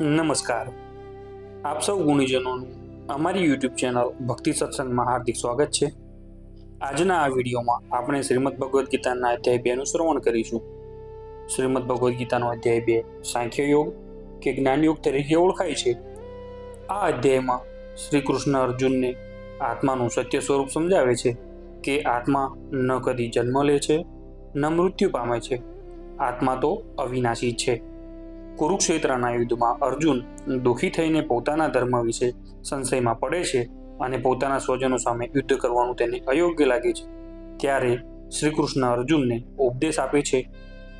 નમસ્કાર. આપ સૌ ગુણીજનોનું અમારી યુટ્યુબ ચેનલ ભક્તિ સત્સંગમાં હાર્દિક સ્વાગત છે. આજના આ વિડીયોમાં આપણે શ્રીમદ ભગવદ્ ગીતાના અધ્યાય બેનું શ્રવણ કરીશું. શ્રીમદ ભગવદ્ ગીતાનો અધ્યાય બે, સાંખ્ય યોગ કે જ્ઞાન યોગ તરીકે ઓળખાય છે. આ અધ્યાયમાં શ્રી કૃષ્ણ અર્જુનને આત્માનું સત્ય સ્વરૂપ સમજાવે છે કે આત્મા ન કદી જન્મ લે છે, ન મૃત્યુ પામે છે. આત્મા તો અવિનાશી છે. કુરુક્ષેત્રના યુદ્ધમાં અર્જુન દુઃખી થઈને પોતાના ધર્મ વિશે સંશયમાં પડે છે અને પોતાના સ્વજનો સામે યુદ્ધ કરવાનું તેને અયોગ્ય લાગે છે. ત્યારે શ્રી કૃષ્ણ અર્જુનને ઉપદેશ આપે છે,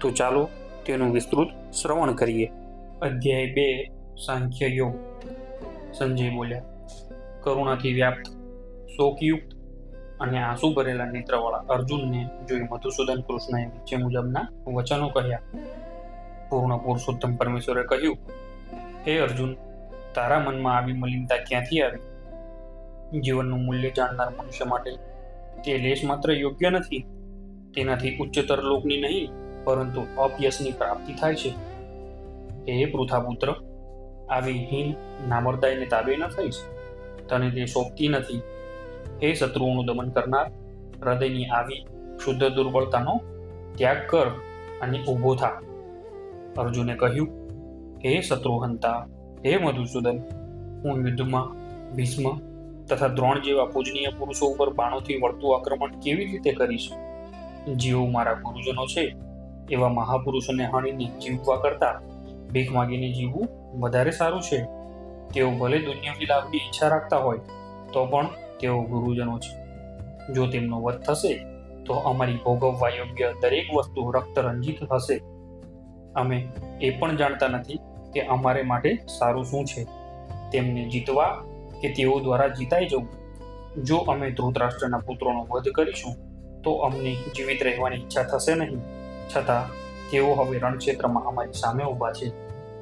તો ચાલો તેનું વિસ્તૃત શ્રવણ કરીએ. અધ્યાય બે, સાંખ્ય યોગ. સંજય બોલ્યા, કરુણાથી વ્યાપ્ત, શોકયુક્ત અને આંસુ ભરેલા નેત્રવાળા અર્જુનને જોઈ મધુસૂદન કૃષ્ણએ નીચે મુજબના વચનો કહ્યા. પૂર્ણ પુરુષોત્તમ પરમેશ્વરે કહ્યું, હે અર્જુન, તારા મનમાં આવી મલિનતા ક્યાંથી આવી? જીવનનું મૂલ્ય જાણનાર મનુષ્ય માટે તે લેશ માત્ર યોગ્ય નથી. તેનાથી ઉચ્ચતર લોકની નહીં, પરંતુ અપયશની પ્રાપ્તિ થાય છે. હે પૃથાપુત્ર, આવી હીન, નામરદાયને તાબે ન થઈશ. તને તે શોભતી નથી. હે શત્રુઓનું દમન કરનાર, હૃદયની આવી શુદ્ધ દુર્બળતાનો ત્યાગ કર અને ઊભો થા. અર્જુને કહ્યું, હે શત્રુહંતા હે મધુસૂદન, હું યુદ્ધમાં, ભીષ્મ તથા દ્રોણ જેવા પૂજનીય પુરુષો ઉપર બાણોથી વળતું આક્રમણ કેવી રીતે કરીશ? જેઓ મારા ગુરુજનો છે, એવા મહાપુરુષોને હણીને જીવવા કરતા ભીખ માગીને જીવવું વધારે સારું છે. તેઓ ભલે દુનિયાની લાભની ઈચ્છા રાખતા હોય, તો પણ તેઓ ગુરુજનો છે. જો તેમનો વધ થશે, તો અમારી ભોગવવા યોગ્ય દરેક વસ્તુ રક્તરંજિત હશે. અમે એ પણ જાણતા નથી કે અમારે માટે સારું શું છે. તેમને જીતવા કે તેઓ દ્વારા જીતાઈ જવું. જો અમે ધૃતરાષ્ટ્રના પુત્રોનો વધ કરીશું, તો અમને જીવિત રહેવાની ઈચ્છા થશે નહીં. છતાં, તેઓ હવે રણક્ષેત્રમાં અમારી સામે ઊભા છે.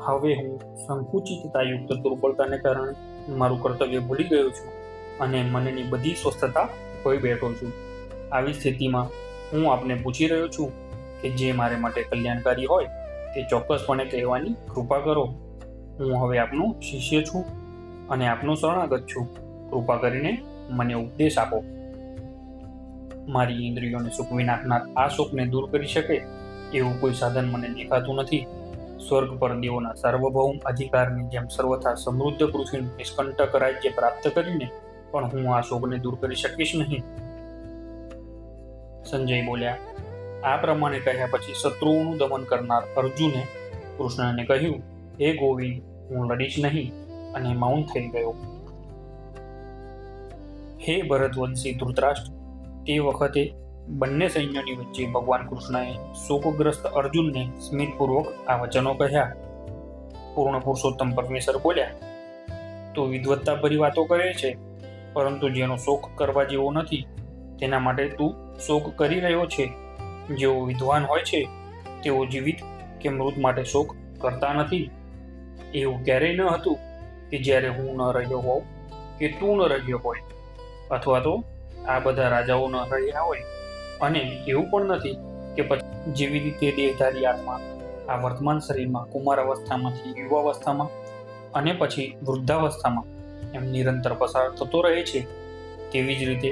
હવે હું સંકુચિતતાયુક્ત દુર્બળતાને કારણે મારું કર્તવ્ય ભૂલી ગયો છું અને મનની બધી સ્વસ્થતા ખોઈ બેઠો છું. આવી સ્થિતિમાં હું આપને પૂછી રહ્યો છું કે જે મારે માટે કલ્યાણકારી હોય તે ચોક્કસપણે કહેવાની કૃપા કરો. હું હવે આપનો શિષ્ય છું અને આપનો શરણાગત છું. કૃપા કરીને મને ઉપદેશ આપો. મારી ઇન્દ્રિયોને સુખવી નાખનાર આ શોકને દૂર કરી શકે એવું કોઈ સાધન મને દેખાતું નથી. સ્વર્ગ પર દેવોના સાર્વભૌમ અધિકારની જેમ સર્વથા સમૃદ્ધ પૃથ્વીનું નિષ્કંટક રાજ્ય પ્રાપ્ત કરીને પણ હું આ શોકને દૂર કરી શકીશ નહીં. સંજય બોલ્યા આ પ્રમાણે કહ્યા પછી શત્રુઓનું દમન કરનાર અર્જુને કૃષ્ણને કહ્યું, હે ગોવિંદ, હું લડીશ નહીં અને મૌન થઈ ગયો. હે ભરતવંશી ધૃતરાષ્ટ્ર, તે વખતે બંને સૈન્યોની વચ્ચે ભગવાન કૃષ્ણએ શોકગ્રસ્ત અર્જુનને સ્મિતપૂર્વક આ વચનો કહ્યા. પૂર્ણ પુરુષોત્તમ પરમેશ્વર બોલ્યા, તો વિદવત્તા ભરી વાતો કરે છે, પરંતુ જેનો શોક કરવા જેવો નથી, તેના માટે તું શોક કરી રહ્યો છે. જેઓ વિદ્વાન હોય છે, તેઓ જીવિત કે મૃત માટે શોક કરતા નથી. એવું ક્યારેય ન હતું કે જ્યારે હું ન રહ્યો હોઉં કે તું ન રહ્યો હોય, અથવા તો આ બધા રાજાઓ ન રહ્યા હોય. અને એવું પણ નથી કે પછી જેવી રીતે દેહધારી આત્મા આ વર્તમાન શરીરમાં કુમાર અવસ્થામાંથી યુવાવસ્થામાં અને પછી વૃદ્ધાવસ્થામાં એમ નિરંતર પસાર થતો રહે છે, તેવી જ રીતે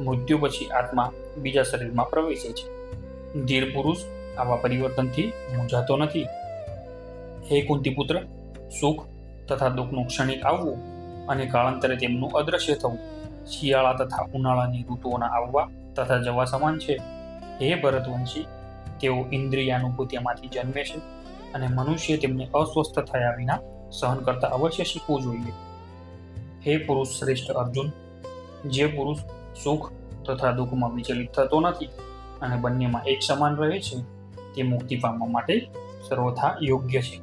મૃત્યુ પછી આત્મા બીજા શરીરમાં પ્રવેશે છે. ધીર પુરુષ આવા પરિવર્તનથી મૂંઝાતો નથી. હે કુંતીપુત્ર, સુખ તથા દુઃખનું ક્ષણિક આવવું અને કાળાંતરે તેમનું અદ્રશ્ય થવું. શિયાળા તથા ઉનાળાની ઋતુઓના આવવા તથા જવા સમાન છે. હે ભરતવંશી, તેઓ ઇન્દ્રિયાનુભૂતિમાંથી જન્મે છે અને મનુષ્ય તેમને અસ્વસ્થ થયા વિના સહન કરતા અવશ્ય શીખવું જોઈએ. હે પુરુષ શ્રેષ્ઠ અર્જુન, જે પુરુષ સુખ તથા દુઃખમાં વિચલિત થતો નથી અને બંનેમાં એક સમાન રહે છે, તે મુક્તિ પામવા માટે સર્વથા યોગ્ય છે.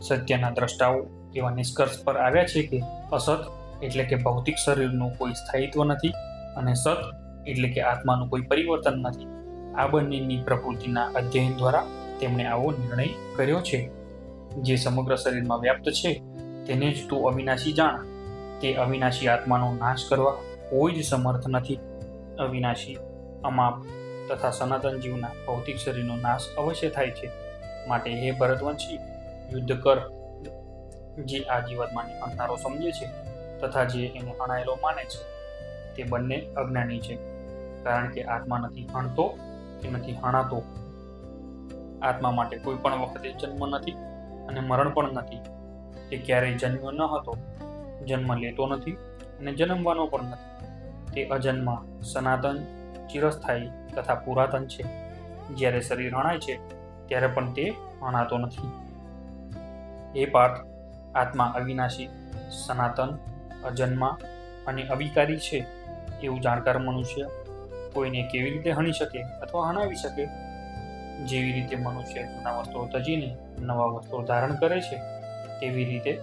સત્યના દ્રષ્ટાઓ એવા નિષ્કર્ષ પર આવ્યા છે કે અસત એટલે કે ભૌતિક શરીરનું કોઈ સ્થાયિત્વ નથી અને સત એટલે કે આત્માનું કોઈ પરિવર્તન નથી. આ બંનેની પ્રકૃતિના અધ્યયન દ્વારા તેમણે આવો નિર્ણય કર્યો છે. જે સમગ્ર શરીરમાં વ્યાપ્ત છે, તેને જ તું અવિનાશી જાણ. તે અવિનાશી આત્માનો નાશ કરવા કોઈ જ સમર્થ નથી. અવિનાશી, અમાપ તથા સનાતન જીવના ભૌતિક શરીરનો નાશ અવશ્ય થાય છે. માટે હે ભરતવંશી, યુદ્ધ કર, જે આ જીવાત્માને અણનારો સમજે છે તથા જે એને હણાયેલો માને છે, તે બંને અજ્ઞાની છે. કારણ કે આત્મા નથી હણતો કે નથી હણાતો આત્મા માટે કોઈ પણ વખતે જન્મ નથી અને મરણ પણ નથી. તે ક્યારેય જન્મ્યો ન હતો, જન્મ લેતો નથી અને જન્મવાનો પણ નથી. તે અજન્મા, સનાતન ચિરસ્થાયી તથા પુરાતન છે. જ્યારે શરીર હણાય છે, ત્યારે પણ તે હણાતો નથી. એ પાર્થ આત્મા અવિનાશી, સનાતન, અજન્મા અને અવિકારી છે એવું જાણકાર મનુષ્ય કોઈને કેવી રીતે હણી શકે અથવા હણાવી શકે? જેવી રીતે મનુષ્ય જૂના વસ્ત્રો તજીને નવા વસ્ત્રો ધારણ કરે છે, તેવી રીતે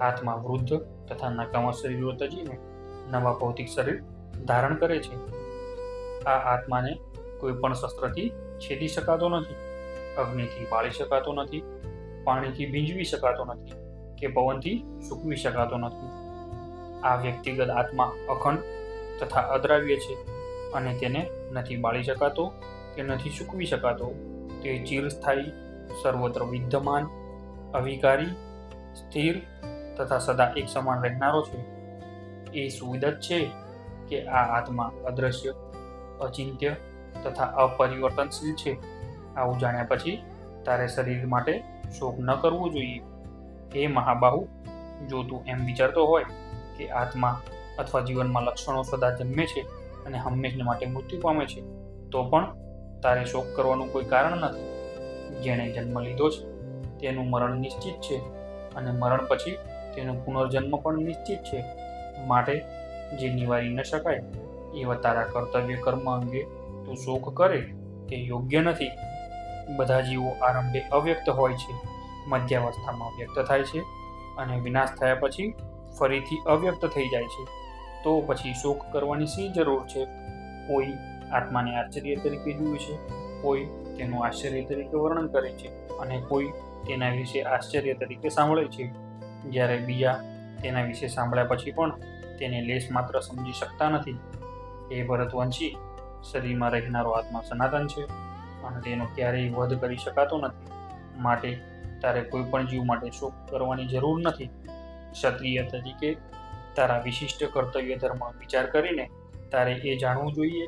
આત્મા વૃદ્ધ તથા નકામા શરીરો તજીને નવા ભૌતિક શરીર ધારણ કરે છે. આ આત્માને કોઈ પણ શસ્ત્રથી છેદી શકાતો નથી, અગ્નિથી બાળી શકાતો નથી, પાણીથી ભીંજવી શકાતો નથી કે પવનથી સૂકવી શકાતો નથી. આ વ્યક્તિગત આત્મા અખંડ તથા અદ્રાવ્ય છે અને તેને નથી બાળી શકાતો કે નથી સૂકવી શકાતો. તે ચિરસ્થાયી, સર્વત્ર વિદ્યમાન, અવિકારી, સ્થિર તથા સદા એક સમાન રહેનારો છે. એ સુવિધા છે કે આ આત્મા અદ્રશ્ય અચિંત્ય તથા અપરિવર્તનશીલ છે. આવું જાણ્યા પછી તારે શરીર માટે શોક ન કરવો જોઈએ. એ મહાબાહુ, જો તું એમ વિચારતો હોય કે આત્મા અથવા જીવનમાં લક્ષણો સદા જન્મે છે અને હંમેશને માટે મૃત્યુ પામે છે, તો પણ તારે શોક કરવાનું કોઈ કારણ નથી. જેણે જન્મ લીધો છે, તેનું મરણ નિશ્ચિત છે અને મરણ પછી તેનો પુનર્જન્મ પણ નિશ્ચિત છે. માટે જે નિવારી ન શકાય એવા તારા કર્તવ્ય કર્મ અંગે તું શોક કરે તે યોગ્ય નથી. બધા જીવો આરંભે અવ્યક્ત હોય છે. મધ્યાવસ્થામાં વ્યક્ત થાય છે અને વિનાશ થયા પછી ફરીથી અવ્યક્ત થઈ જાય છે. તો પછી શોક કરવાની શી જરૂર છે? કોઈ આત્માને આશ્ચર્ય તરીકે જુએ છે, કોઈ તેનું આશ્ચર્ય તરીકે વર્ણન કરે છે અને કોઈ તેના વિશે આશ્ચર્ય તરીકે સાંભળે છે. જ્યારે બીજા તેના વિશે સાંભળ્યા પછી પણ તેને લેશ માત્ર સમજી શકતા નથી. એ ભરતવંશી શરીરમાં રહેનારો આત્મા સનાતન છે અને તેનો ક્યારેય વધ કરી શકાતો નથી. માટે તારે કોઈ પણ જીવ માટે શોક કરવાની જરૂર નથી. ક્ષત્રિય તરીકે તારા વિશિષ્ટ કર્તવ્ય ધર્મ વિચાર કરીને તારે એ જાણવું જોઈએ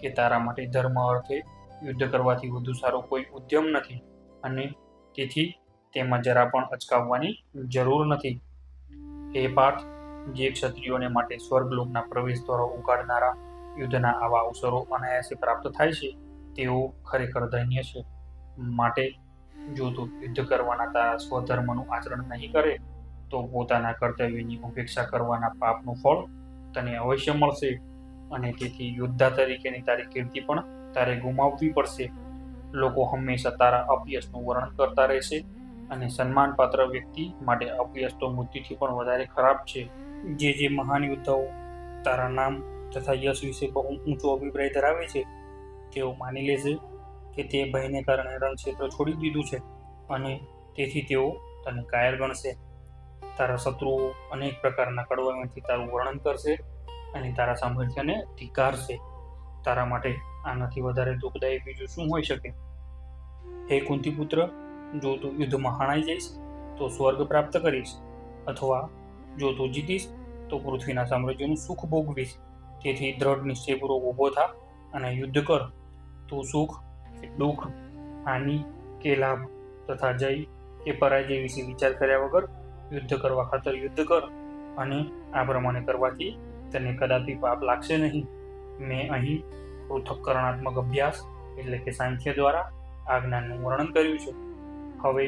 કે તારા માટે ધર્મ અર્થે યુદ્ધ કરવાથી વધુ સારો કોઈ ઉદ્યમ નથી અને તેથી તેમાં જરા પણ અચકાવવાની જરૂર નથી. એ પાઠ જે ક્ષત્રિયોને માટે સ્વર્ગલોકના પ્રવેશ દ્વારા ઉગાડનારા યુદ્ધના આવા અવસરો અનાયાસે પ્રાપ્ત થાય છે, તેઓ ખરેખર ધન્ય છે. માટે જો તું યુદ્ધ કરવાના તારા સ્વધર્મનું આચરણ નહીં કરે, તો પોતાના કર્તવ્યની ઉપેક્ષા કરવાના પાપનું ફળ તને અવશ્ય મળશે અને તેથી યોદ્ધા તરીકેની તારી કીર્તિ પણ તારે ગુમાવવી પડશે. લોકો હંમેશા તારા અપયશનું વર્ણન કરતા રહેશે અને સન્માનપાત્ર વ્યક્તિ માટે અપયશ તો મૃત્યુથી પણ વધારે ખરાબ છે. જે જે મહાન યોદ્ધાઓ તારા નામ તથા યશ વિશે બહુ ઊંચો અભિપ્રાય ધરાવે છે તેઓ માની લેશે કે તે ભયને કારણે રણક્ષેત્ર છોડી દીધું છે અને તેથી તેઓ તને કાયર ગણશે તારા શત્રુઓ અનેક પ્રકારના કડવામાંથી તારું વર્ણન કરશે અને તારા સામર્થ્યને ધિકારશે. તારા માટે આનાથી વધારે દુઃખદાયી બીજું શું હોઈ શકે? હે કુંતીપુત્ર, જો તું યુદ્ધમાં હણાઈ જઈશ, તો સ્વર્ગ પ્રાપ્ત કરીશ. અથવા જો તું જીતીશ, તો પૃથ્વીના સામ્રાજ્યનું સુખ ભોગવીશ. તેથી દ્રઢ નિશ્ચયપૂર્વક ઊભો થા અને યુદ્ધ કર. તું સુખ કે દુઃખ, હાનિ કે લાભ તથા જય કે પરાજય વિશે વિચાર કર્યા વગર યુદ્ધ કરવા ખાતર યુદ્ધ કર અને આ પ્રમાણે કરવાથી તને કદાપી પાપ લાગશે નહીં. મેં અહીં પૃથક્કરણાત્મક અભ્યાસ એટલે કે સાંખ્ય દ્વારા આ જ્ઞાનનું વર્ણન કર્યું છે. હવે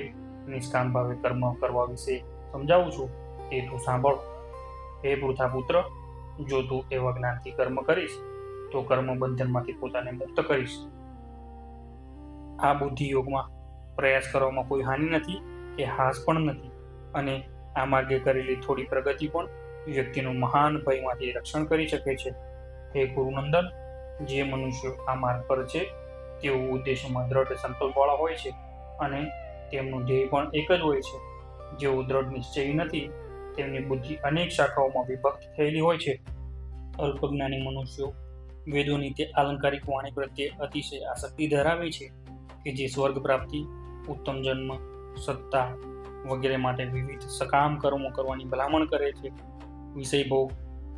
નિષ્કામ ભાવે કર્મ કરવા વિશે સમજાવું છું. તે તું સાંભળ. હે પૃથા પુત્ર જો તું એવા જ્ઞાનથી કર્મ કરીશ, તો કર્મ બંધનમાંથી પોતાને મુક્ત કરીશ. આ બુદ્ધિ યોગમાં પ્રયાસ કરવામાં કોઈ હાનિ નથી કે હાસ પણ નથી અને આ માર્ગે કરેલી થોડી પ્રગતિ પણ વ્યક્તિનું મહાન ભયમાંથી રક્ષણ કરી શકે છે. હે ગુરુનંદન, જે મનુષ્યો આ માર્ગ પર છે, તેઓ ઉદ્દેશમાં દ્રઢ સંકલ્પવાળા હોય છે અને તેમનું ધ્યેય પણ એક જ હોય છે. જેઓ દ્રઢ નિશ્ચયી નથી તેમની બુદ્ધિ અનેક શાખાઓમાં વિભક્ત થયેલી હોય છે. અલ્પજ્ઞાની મનુષ્યો વેદોની તે આલંકારિક વાણી પ્રત્યે અતિશય આસક્તિ ધરાવે છે કે જે સ્વર્ગ પ્રાપ્તિ, ઉત્તમ જન્મ, સત્તા વગેરે માટે વિવિધ સકામ કર્મો કરવાની ભલામણ કરે છે. વિષય ભોગ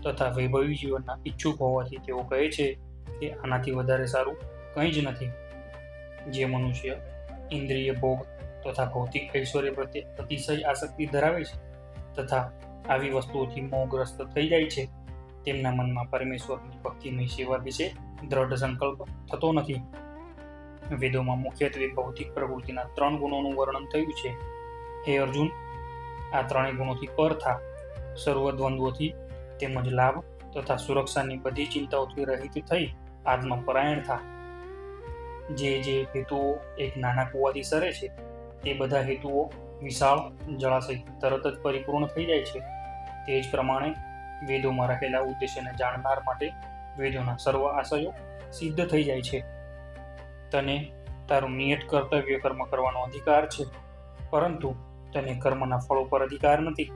તથા વૈભવી જીવનના ઈચ્છુક હોવાથી તેઓ કહે છે કે આનાથી વધારે સારું કંઈ જ નથી. જે મનુષ્ય ઇન્દ્રિય ભોગ તથા ભૌતિક ઐશ્વર્ય પ્રત્યે અતિશય આસક્તિ ધરાવે છે. તથા આવી વસ્તુઓથી મોહગ્રસ્ત થઈ જાય છે. તેમના મનમાં પરમેશ્વરની ભક્તિમય સેવા વિશે દ્રઢ સંકલ્પ થતો નથી. વેદોમાં મુખ્યત્વે ભૌતિક પ્રવૃત્તિના ત્રણ ગુણોનું વર્ણન થયું છે. હે અર્જુન, આ ત્રણેય ગુણોથી પર થા. સર્વ દ્વંદ્વોથી તેમજ લાભ તથા સુરક્ષાની બધી ચિંતાઓથી રહિત થઈ આત્મપરાયણ થા. જે જે હેતુઓ એક નાના કુવાથી સરે છે, તે બધા હેતુઓ વિશાળ જળાશય તરત જ પરિપૂર્ણ થઈ જાય છે. તે જ પ્રમાણે વેદોમાં રહેલા ઉદ્દેશ્યને જાણનાર માટે વેદોના સર્વ આશયો સિદ્ધ થઈ જાય છે. તને તારું નિયત કર્તવ્ય કર્મ કરવાનો અધિકાર છે, પરંતુ તને કર્મના ફળો પર અધિકાર નથી.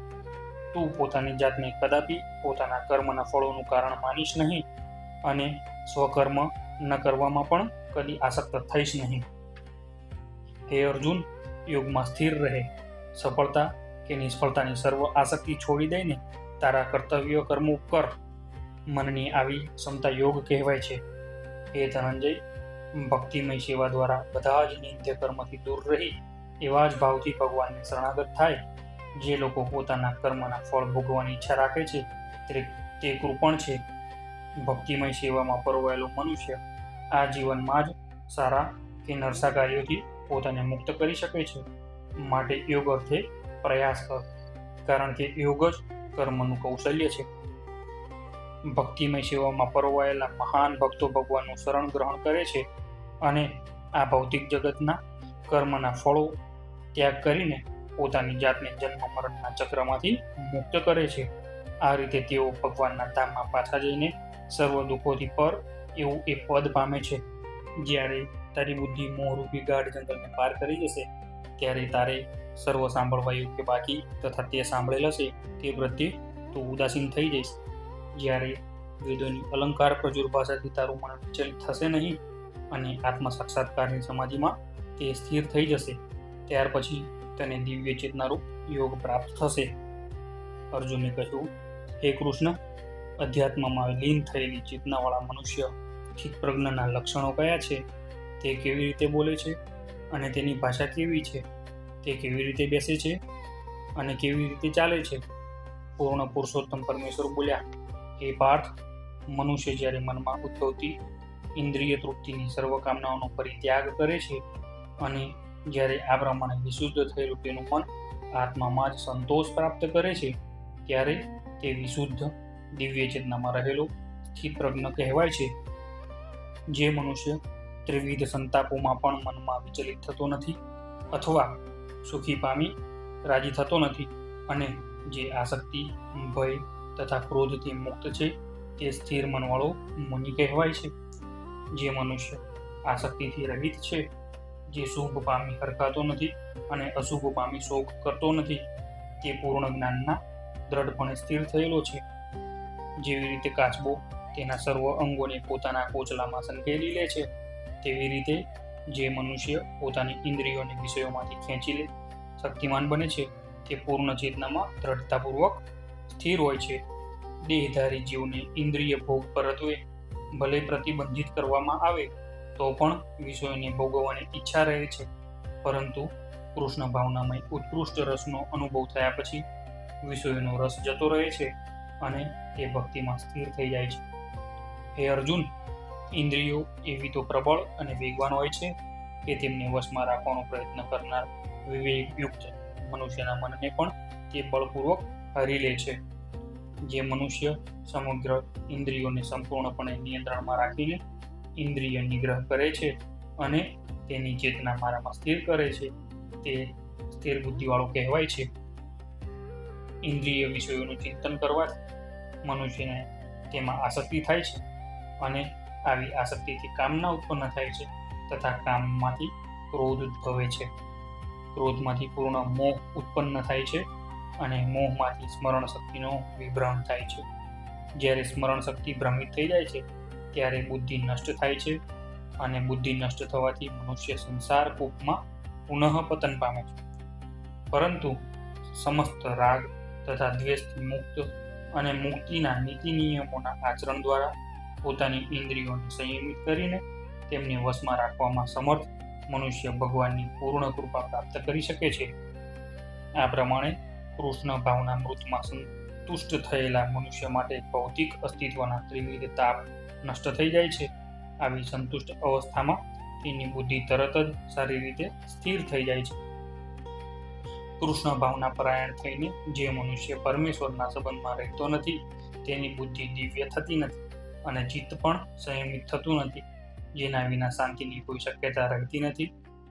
તું પોતાની જાતને કદાપી પોતાના કર્મના ફળોનું કારણ માનીશ નહીં અને સ્વકર્મ ન કરવામાં પણ કદી આસક્ત થઈશ નહીં. હે અર્જુન યોગમાં સ્થિર રહે. સફળતા કે નિષ્ફળતાની સર્વ આસક્તિ છોડી દઈને તારા કર્તવ્યો કર્મો કર મનની આવી ક્ષમતા યોગ કહેવાય છે. હે ધનંજય, ભક્તિમય સેવા દ્વારા બધા જ નિત્ય કર્મથી દૂર રહી એવા જ ભાવથી ભગવાનને શરણાગત થાય. જે લોકો પોતાના કર્મના ફળ ભોગવાની ઈચ્છા રાખે છે, તે કૃપણ છે. ભક્તિમય સેવામાં પરોવાયેલો મનુષ્ય આ જીવનમાં જ સારા કે નરસા કાર્યોથી પોતાને મુક્ત કરી શકે છે માટે યોગ અર્થે પ્રયાસ કર. કારણ કે યોગ જ કર્મનું કૌશલ્ય છે. ભક્તિમય સેવામાં પરવાયેલા મહાન ભક્તો ભગવાનનું શરણ ગ્રહણ કરે છે અને આ ભૌતિક જગતના કર્મના ફળો ત્યાગ કરીને પોતાની જાતને જન્મ મરણના ચક્રમાંથી મુક્ત કરે છે. આ રીતે તેઓ ભગવાનના ધામમાં પાછા જઈને સર્વ દુઃખોથી પર એવું એ પદ પામે છે. જ્યારે તારી બુદ્ધિ મોહરૂપી ગાઢ જંગલને પાર કરી જશે, ત્યારે તારે સર્વ સાંભળવા યોગ્ય બાકી તથા તે સાંભળેલ હશે, તે પ્રત્યે તું ઉદાસીન થઈ જઈશ. જ્યારે વેદોની અલંકાર પ્રજુર ભાષાથી તારું મન વિચલિત થશે નહીં અને આત્મ સાક્ષાત્કારની સમાધિમાં તે સ્થિર થઈ જશે, ત્યાર પછી તને દિવ્ય ચેતનારૂપ યોગ પ્રાપ્ત થશે. અર્જુને કહ્યું, હે કૃષ્ણ, અધ્યાત્મમાં લીન થયેલી ચેતનાવાળા મનુષ્ય ઠીક પ્રજ્ઞાના લક્ષણો કયા છે? તે કેવી રીતે બોલે છે અને તેની ભાષા કેવી છે? તે કેવી રીતે બેસે છે અને કેવી રીતે ચાલે છે? પૂર્ણ પુરુષોત્તમ પરમેશ્વર બોલ્યા, હે પાર્થ, મનુષ્ય જ્યારે મનમાં ઉદ્ભવતી ઇન્દ્રિય તૃપ્તિની સર્વ કામનાઓનો પરિત્યાગ કરે છે અને જ્યારે આ પ્રમાણે વિશુદ્ધ થયેલું તેનું મન આત્મામાં જ સંતોષ પ્રાપ્ત કરે છે, ત્યારે તે વિશુદ્ધ દિવ્ય ચેતનામાં રહેલો સ્થિત પ્રજ્ઞ કહેવાય છે. જે મનુષ્ય ત્રિવિધ સંતાપોમાં પણ મનમાં વિચલિત થતો નથી અથવા સુખી પામી રાજી થતો નથી અને જે આસક્તિ, ભય તથા ક્રોધથી મુક્ત છે તે સ્થિર મનવાળો મુનિ કહેવાય છે. જે મનુષ્ય આસક્તિથી રહિત છે, જે શુભ પામી હરકાતો નથી અને અશુભ પામી શોક કરતો નથી, તે પૂર્ણ જ્ઞાનના દ્રઢપણે સ્થિર થયેલો છે. જેવી રીતે કાચબો તેના સર્વ અંગોને પોતાના કોચલામાં સંકેલી લે છે. તેવી રીતે જે મનુષ્ય પોતાની ઇન્દ્રિયોને વિષયોમાંથી ખેંચી લે, શક્તિમાન બને છે તે પૂર્ણ ચેતનામાં દ્રઢતાપૂર્વક સ્થિર હોય છે. દેહધારી જીવને ઇન્દ્રિય ભોગ પરત્વે ભલે પ્રતિબંધિત કરવામાં આવે, તો પણ વિષયોને ભોગવવાની ઈચ્છા રહે છે. પરંતુ કૃષ્ણ ભાવનામય ઉત્કૃષ્ટ રસનો અનુભવ થયા પછી વિષયોનો રસ જતો રહે છે અને તે ભક્તિમાં સ્થિર થઈ જાય છે. હે અર્જુન ઇન્દ્રિયો એવી તો પ્રબળ અને વેગવાન હોય છે કે તેમને વશમાં રાખવાનો પ્રયત્ન કરનાર વિવેકયુક્ત મનુષ્યના મનને પણ તે બળપૂર્વક હરી લે છે. જે મનુષ્ય સમગ્ર ઇન્દ્રિયોને સંપૂર્ણપણે નિયંત્રણમાં રાખીને ઇન્દ્રિય નિગ્રહ કરે છે અને તેની ચેતના મારામાં સ્થિર કરે છે, તે સ્થિર બુદ્ધિવાળો કહેવાય છે. ઇન્દ્રિય વિષયોનું ચિંતન કરવાથી મનુષ્યને તેમાં આસક્તિ થાય છે અને આવી આસક્તિથી કામના ઉત્પન્ન થાય છે તથા કામમાંથી ક્રોધ ઉદ્ભવે છે. ક્રોધમાંથી પૂર્ણ મોહ ઉત્પન્ન થાય છે અને મોહમાંથી સ્મરણ શક્તિનો વિભ્રમ થાય છે. જ્યારે સ્મરણ શક્તિ ભ્રમિત થઈ જાય છે, ત્યારે બુદ્ધિ નષ્ટ થાય છે અને બુદ્ધિ નષ્ટ થવાથી મનુષ્ય સંસાર કૂપમાં પુનઃ પતન પામે છે. પરંતુ સમસ્ત રાગ તથા દ્વેષથી મુક્ત અને મુક્તિના નીતિ નિયમોના આચરણ દ્વારા પોતાની ઇન્દ્રિયોને સંયમિત કરીને તેમને વશમાં રાખવામાં સમર્થ મનુષ્ય ભગવાનની પૂર્ણ કૃપા પ્રાપ્ત કરી શકે છે. આ પ્રમાણે કૃષ્ણ ભાવના મૃતમાં સંતુષ્ટ થયેલા મનુષ્ય માટે ભૌતિક અસ્તિત્વના ત્રિવિધ તાપ નષ્ટ થઈ જાય છે. આવી સંતુષ્ટ અવસ્થામાં તેની બુદ્ધિ તરત જ સારી રીતે સ્થિર થઈ જાય છે. કૃષ્ણ ભાવના પરાયણ થઈને જે મનુષ્ય પરમેશ્વરના સંબંધમાં રહેતો નથી, તેની બુદ્ધિ દિવ્ય થતી નથી. અને ચિત્ત પણ સંયમિત થતું નથી. જેના વિના શાંતિની કોઈ શક્યતા રહેતી નથી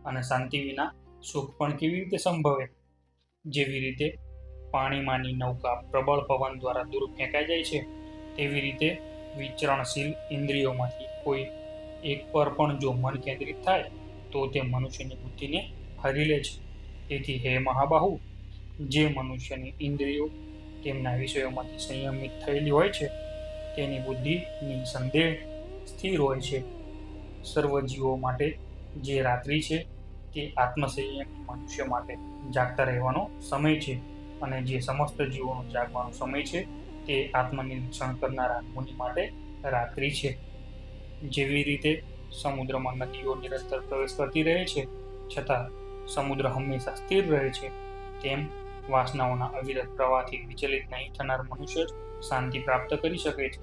અને શાંતિ વિના સુખ પણ કેવી રીતે સંભવે? જેવી રીતે પાણીમાંની નૌકા પ્રબળ પવન દ્વારા દૂર ફેંકાઈ જાય છે, તેવી રીતે વિચરણશીલ ઇન્દ્રિયોમાંથી કોઈ એક પર પણ જો મન કેન્દ્રિત થાય, તો તે મનુષ્યની બુદ્ધિને હરી લે છે. તેથી હે મહાબાહુ, જે મનુષ્યની ઇન્દ્રિયો તેમના વિષયોમાંથી સંયમિત થયેલી હોય છે તેની બુદ્ધિની સંદેહ સ્થિર હોય છે. સર્વ જીવો માટે જે રાત્રિ છે તે આત્મસંયમ મનુષ્ય માટે જાગતા રહેવાનો સમય છે અને જે સમસ્ત જીવોનો જાગવાનો સમય છે તે આત્મનિરીક્ષણ કરનારા મુનિ માટે રાત્રિ છે. જેવી રીતે સમુદ્રમાં નદીઓ નિરંતર પ્રવેશ કરતી રહે છે, છતાં સમુદ્ર હંમેશા સ્થિર રહે છે, તેમ વાસનાઓના અવિરત પ્રવાહથી વિચલિત નહીં થનાર મનુષ્ય જ શાંતિ પ્રાપ્ત કરી શકે છે.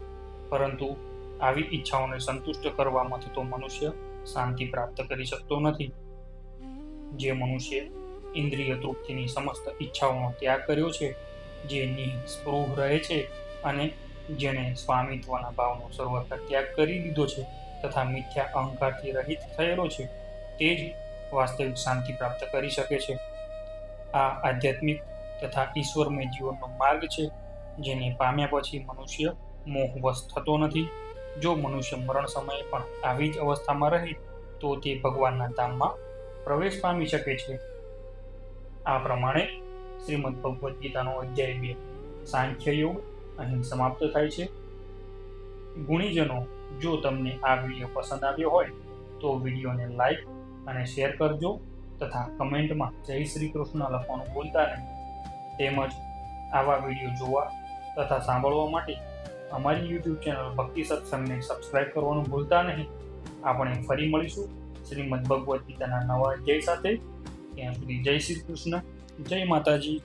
પરંતુ આવી ઈચ્છાઓને સંતુષ્ટ કરવામાં થતો મનુષ્ય શાંતિ પ્રાપ્ત કરી શકતો નથી. જે મનુષ્ય ઇન્દ્રિય તૃપ્તિની સમસ્ત ઈચ્છાઓનો ત્યાગ કર્યો છે, જે નિસ્પૃહ રહે છે અને જેણે સ્વામિત્વના ભાવનો સર્વત્ર ત્યાગ કરી દીધો છે તથા મિથ્યા અહંકારથી રહિત થયેલો છે, તે જ વાસ્તવિક શાંતિ પ્રાપ્ત કરી શકે છે. આ આધ્યાત્મિક તથા ઈશ્વરમય જીવનનો માર્ગ છે જેને પામ્યા પછી મનુષ્ય મોહવશ થતો નથી. જો મનુષ્ય મરણ સમયે પણ આવી જ અવસ્થામાં રહે, તો તે ભગવાનના ધામમાં પ્રવેશ પામી શકે છે. આ પ્રમાણે શ્રીમદ ભગવદ્ ગીતાનો અધ્યાય બે, સાંખ્ય યોગ અહીં સમાપ્ત થાય છે. ગુણીજનો, જો તમને આ વીડિયો પસંદ આવ્યો હોય, તો વિડીયોને લાઈક અને શેર કરજો તથા કમેન્ટમાં જય શ્રી કૃષ્ણ લખવાનું ભૂલતા નહીં. તેમજ આવા વીડિયો જોવા તથા સાંભળવા માટે અમારી યુટ્યુબ ચેનલ ભક્તિ સત્સંગને સબસ્ક્રાઇબ કરવાનું ભૂલતા નહીં. આપણે ફરી મળીશું. શ્રીમદ ભગવદ્ ગીતાના નવા અધ્યાય સાથે. ત્યાં સુધી જય શ્રી કૃષ્ણ. જય માતાજી.